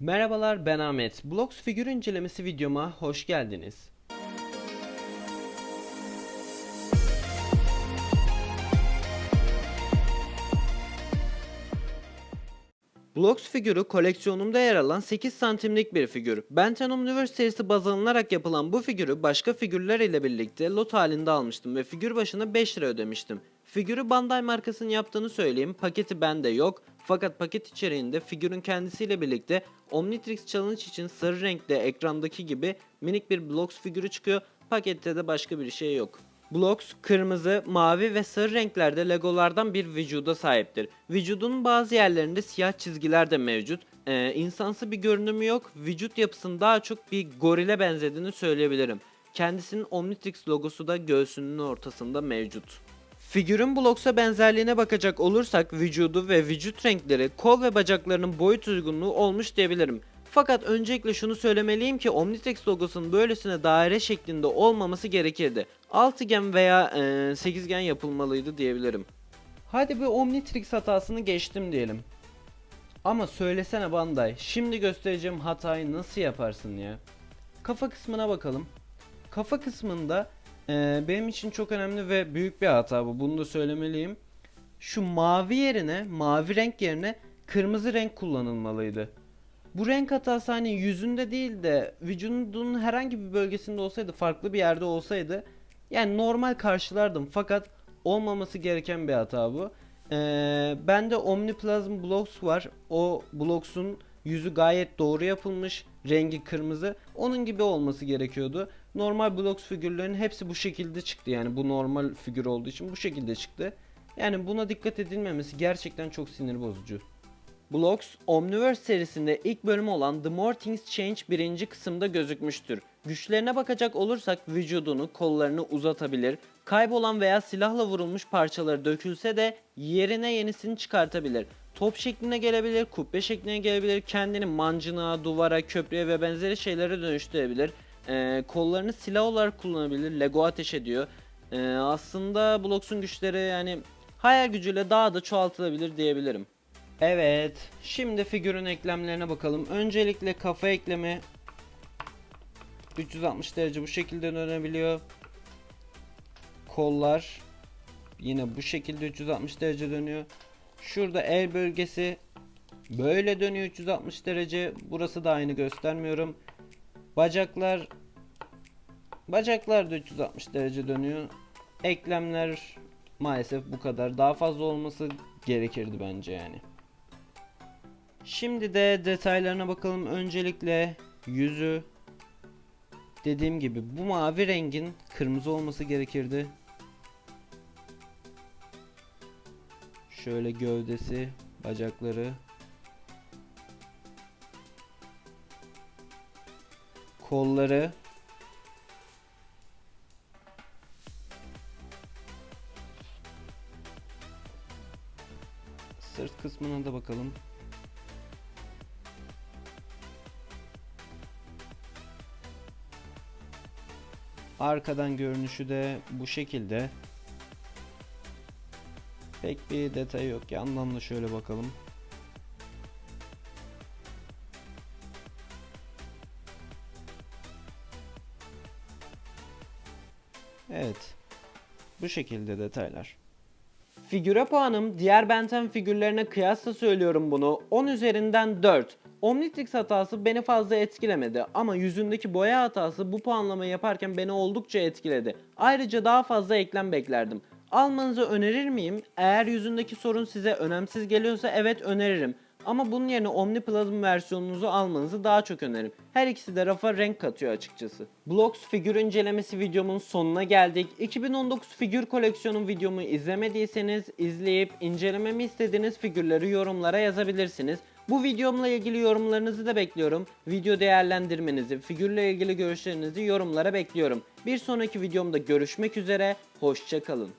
Merhabalar ben Ahmet. Blox figür incelemesi videoma hoş geldiniz. Blox figürü koleksiyonumda yer alan 8 santimlik bir figür. Benton Omniverse serisi baz alınarak yapılan bu figürü başka figürler ile birlikte lot halinde almıştım ve figür başına 5 lira ödemiştim. Figürü Bandai markasının yaptığını söyleyeyim. Paketi bende yok. Fakat paket içeriğinde figürün kendisiyle birlikte Omnitrix Challenge için sarı renkte ekrandaki gibi minik bir Blox figürü çıkıyor. Pakette de başka bir şey yok. Blox kırmızı, mavi ve sarı renklerde legolardan bir vücuda sahiptir. Vücudunun bazı yerlerinde siyah çizgiler de mevcut. Ee, insansı bir görünümü yok. Vücut yapısının daha çok bir gorile benzediğini söyleyebilirim. Kendisinin Omnitrix logosu da göğsünün ortasında mevcut. Figürün Blox'a benzerliğine bakacak olursak vücudu ve vücut renkleri, kol ve bacaklarının boyut uygunluğu olmuş diyebilirim. Fakat öncelikle şunu söylemeliyim ki Omnitrix logosunun böylesine daire şeklinde olmaması gerekirdi. Altıgen veya eee, sekizgen yapılmalıydı diyebilirim. Hadi bir Omnitrix hatasını geçtim diyelim. Ama söylesene Bandai, şimdi göstereceğim hatayı nasıl yaparsın ya? Kafa kısmına bakalım. Kafa kısmında ee, benim için çok önemli ve büyük bir hata bu. Bunu da söylemeliyim. Şu mavi yerine, mavi renk yerine kırmızı renk kullanılmalıydı. Bu renk hatası hani yüzünde değil de vücudunun herhangi bir bölgesinde olsaydı, farklı bir yerde olsaydı yani normal karşılardım fakat olmaması gereken bir hata bu. Ee, bende Omniplasm Blocks var. O Blocks'un yüzü gayet doğru yapılmış. Rengi kırmızı. Onun gibi olması gerekiyordu. Normal Blocks figürlerin hepsi bu şekilde çıktı. Yani bu normal figür olduğu için bu şekilde çıktı. Yani buna dikkat edilmemesi gerçekten çok sinir bozucu. Blocks, Omniverse serisinde ilk bölümü olan The More Things Change birinci kısımda gözükmüştür. Güçlerine bakacak olursak vücudunu, kollarını uzatabilir, kaybolan veya silahla vurulmuş parçaları dökülse de yerine yenisini çıkartabilir. Top şekline gelebilir, kubbe şekline gelebilir, kendini mancınığa, duvara, köprüye ve benzeri şeylere dönüştürebilir. Ee, kollarını silah olarak kullanabilir, Lego ateş ediyor. Ee, aslında Blox'un güçleri yani hayal gücüyle daha da çoğaltılabilir diyebilirim. Evet, şimdi figürün eklemlerine bakalım. Öncelikle kafa eklemi 360 derece bu şekilde dönebiliyor. Kollar yine bu şekilde 360 derece dönüyor. Şurada el bölgesi böyle dönüyor 360 derece. Burası da aynı göstermiyorum. Bacaklar bacaklar da 360 derece dönüyor. Eklemler maalesef bu kadar. Daha fazla olması gerekirdi bence yani. Şimdi de detaylarına bakalım. Öncelikle yüzü dediğim gibi bu mavi rengin kırmızı olması gerekirdi. Şöyle gövdesi, bacakları. Kolları. Sırt kısmına da bakalım. Arkadan görünüşü de bu şekilde. Pek bir detay yok. Yandan da şöyle bakalım. Evet. Bu şekilde detaylar. Figüre puanım diğer Benten figürlerine kıyasla söylüyorum bunu 10 üzerinden 4. Omnitrix hatası beni fazla etkilemedi ama yüzündeki boya hatası bu puanlamayı yaparken beni oldukça etkiledi. Ayrıca daha fazla eklem beklerdim. Almanızı önerir miyim? Eğer yüzündeki sorun size önemsiz geliyorsa evet öneririm. Ama bunun yerine Omniplasm versiyonunuzu almanızı daha çok öneririm. Her ikisi de rafa renk katıyor açıkçası. Blox figür incelemesi videomun sonuna geldik. 2019 figür koleksiyonum videomu izlemediyseniz izleyip incelememi istediğiniz figürleri yorumlara yazabilirsiniz. Bu videomla ilgili yorumlarınızı da bekliyorum. Video değerlendirmenizi, figürle ilgili görüşlerinizi yorumlara bekliyorum. Bir sonraki videomda görüşmek üzere, hoşçakalın.